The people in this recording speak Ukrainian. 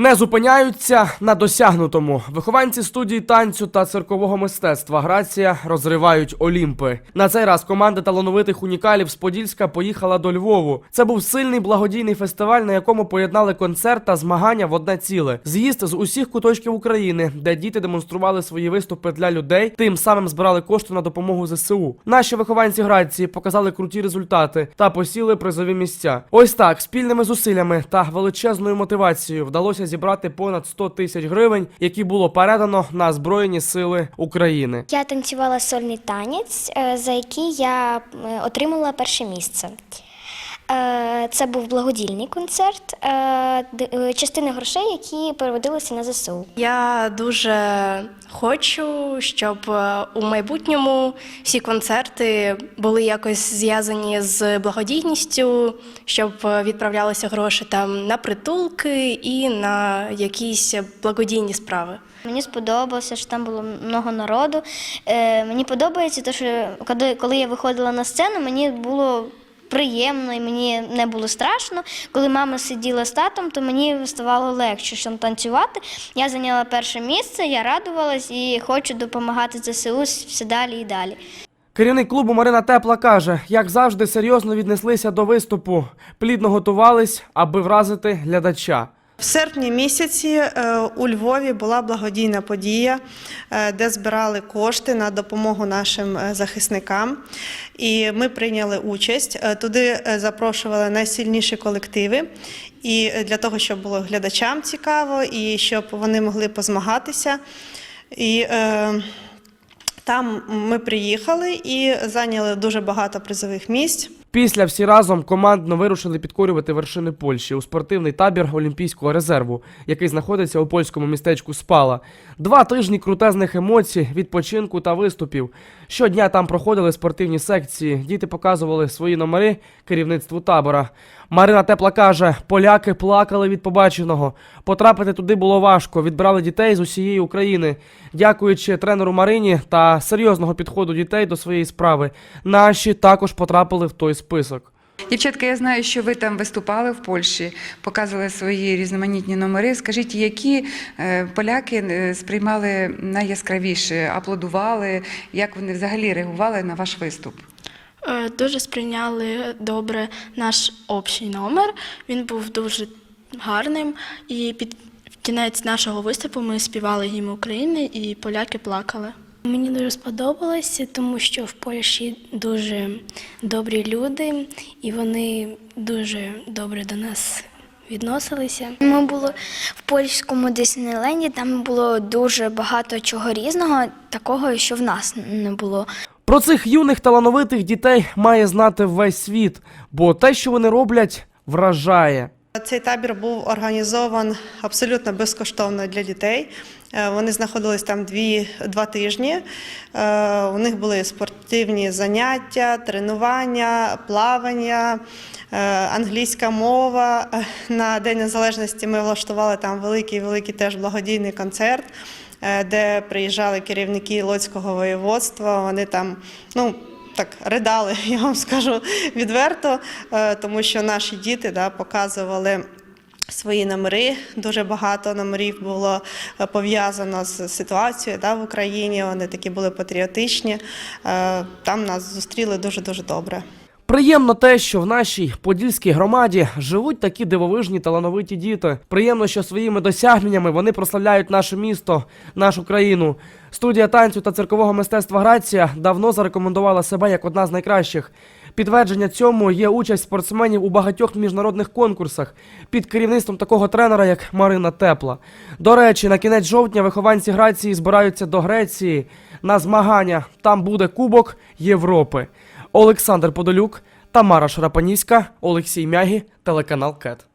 Не зупиняються на досягнутому. Вихованці студії танцю та циркового мистецтва Грація розривають Олімпи. На цей раз команда талановитих унікалів з Подільська поїхала до Львову. Це був сильний благодійний фестиваль, на якому поєднали концерт та змагання в одне ціле. З'їзд з усіх куточків України, де діти демонстрували свої виступи для людей, тим самим збирали кошти на допомогу ЗСУ. Наші вихованці Грації показали круті результати та посіли призові місця. Ось так спільними зусиллями та величезною мотивацією вдалося зібрати понад 100 тисяч гривень, які було передано на Збройні Сили України. Я танцювала сольний танець, е, за який я е, отримала перше місце. Е, Це був благодійний концерт, е, е, частини грошей, які переводилися на ЗСУ. Я дуже хочу, щоб у майбутньому всі концерти були якось зв'язані з благодійністю, щоб відправлялися гроші там на притулки і на якісь благодійні справи. Мені сподобалося, що там було много народу. Мені подобається те, що коли я виходила на сцену, мені було приємно і мені не було страшно. Коли мама сиділа з татом, то мені ставало легше щоб танцювати. Я зайняла перше місце, я радувалась і хочу допомагати ЗСУ все далі і далі. Керівник клубу Марина Тепла каже, як завжди, серйозно віднеслися до виступу, плідно готувались, аби вразити глядача. В серпні місяці е, у Львові була благодійна подія, е, де збирали кошти на допомогу нашим е, захисникам. І ми прийняли участь. Туди запрошували найсильніші колективи. І для того, щоб було глядачам цікаво, і щоб вони могли позмагатися. І е, там ми приїхали і зайняли дуже багато призових місць. Після всі разом командно вирушили підкорювати вершини Польщі у спортивний табір Олімпійського резерву, який знаходиться у польському містечку Спала. Два тижні крутезних емоцій, відпочинку та виступів. Щодня там проходили спортивні секції. Діти показували свої номери керівництву табора. Марина Тепла каже, поляки плакали від побаченого. Потрапити туди було важко. Відбирали дітей з усієї України. Дякуючи тренеру Марині та серйозного підходу дітей до своєї справи, наші також потрапили в той список. Дівчатка, я знаю, що ви там виступали в Польщі, показували свої різноманітні номери. Скажіть, які е, поляки е, сприймали найяскравіше, аплодували, як вони взагалі реагували на ваш виступ? Е, Дуже сприйняли добре наш общий номер. Він був дуже гарним. І під кінець нашого виступу ми співали гімн України, і поляки плакали. Мені дуже сподобалося, тому що в Польщі дуже добрі люди, і вони дуже добре до нас відносилися. Ми були в польському Диснейленді, там було дуже багато чого різного, такого, що в нас не було. Про цих юних талановитих дітей має знати весь світ, бо те, що вони роблять, вражає. Цей табір був організован абсолютно безкоштовно для дітей. Е, Вони знаходились там дві, два тижні. Е, У них були спортивні заняття, тренування, плавання, е, англійська мова. На День Незалежності ми влаштували там великий великий теж благодійний концерт, де приїжджали керівники Лоцького воєводства. Вони там, ну так ридали, я вам скажу відверто, е, тому що наші діти да, показували. Свої номери дуже багато номерів було е, пов'язано з ситуацією да, в Україні. Вони такі були патріотичні. Е, Там нас зустріли дуже дуже добре. Приємно те, що в нашій подільській громаді живуть такі дивовижні талановиті діти. Приємно, що своїми досягненнями вони прославляють наше місто, нашу країну. Студія танцю та циркового мистецтва Грація давно зарекомендувала себе як одна з найкращих. Підтвердження цьому є участь спортсменів у багатьох міжнародних конкурсах під керівництвом такого тренера, як Марина Тепла. До речі, на кінець жовтня вихованці Грації збираються до Греції на змагання. Там буде Кубок Європи. Олександр Подолюк, Тамара Шарапанівська, Олексій Мягі, телеканал КЕТ.